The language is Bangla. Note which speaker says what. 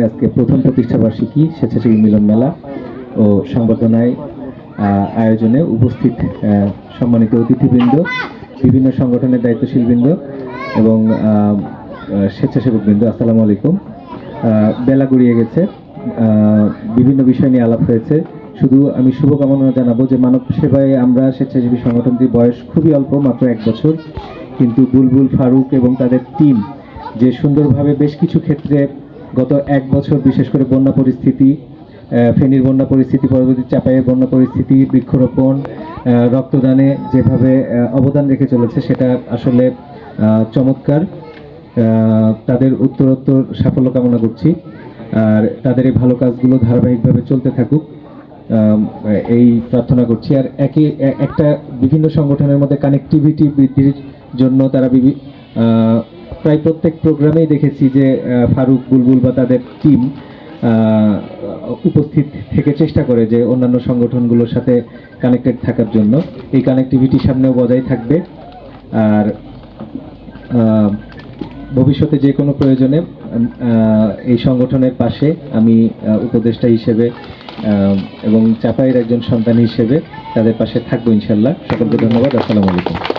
Speaker 1: সংগঠনের আজকে প্রথম প্রতিষ্ঠাবার্ষিকী স্বেচ্ছাসেবী মিলন মেলা ও সংবর্ধনায় আয়োজনে উপস্থিত সম্মানিত অতিথিবৃন্দ বিভিন্ন সংগঠনের দায়িত্বশীল বৃন্দ এবং আহ, আহ, স্বেচ্ছাসেবক বৃন্দ আসসালামু আলাইকুম। বেলা গড়িয়ে গেছে। বিভিন্ন বিষয় নিয়ে আলাপ হয়েছে। শুধু আমি শুভকামনা জানাব যে মানব সেবায় আমরা স্বেচ্ছাসেবী সংগঠনটির বয়স খুবই অল্প মাত্র এক বছর। কিন্তু বুলবুল ফারুক এবং তাদের টিম যে সুন্দরভাবে বেশ কিছু ক্ষেত্রে গত এক বছর বিশেষ করে বন্যা পরিস্থিতি ফেনীর বন্যা পরিস্থিতি পরবর্তী চাপাইয়ের বন্যা পরিস্থিতি বৃক্ষরোপণ রক্তদানে যেভাবে অবদান রেখে চলেছে সেটা আসলে চমৎকার। তাদের উত্তরোত্তর সাফল্য কামনা করছি। আর তাদের এই ভালো কাজগুলো ধারাবাহিকভাবে চলতে থাকুক। এই প্রার্থনা করছি। আর একই একটা বিভিন্ন সংগঠনের মধ্যে কানেক্টিভিটি বৃদ্ধির জন্য তারা বিভি আহ, প্রায় প্রত্যেক প্রোগ্রামেই দেখেছি যে ফারুক বুলবুল বা তাদের টিম উপস্থিত থেকে চেষ্টা করে যে অন্যান্য সংগঠনগুলোর সাথে কানেক্টেড থাকার জন্য। এই কানেক্টিভিটি সামনেও বজায় থাকবে। আর ভবিষ্যতে যে কোনো প্রয়োজনে এই সংগঠনের পাশে আমি উপদেষ্টা হিসেবে এবং চাপাইয়ের একজন সন্তান হিসেবে তাদের পাশে থাকব ইনশাল্লাহ। সকলকে ধন্যবাদ। আসসালামু আলাইকুম।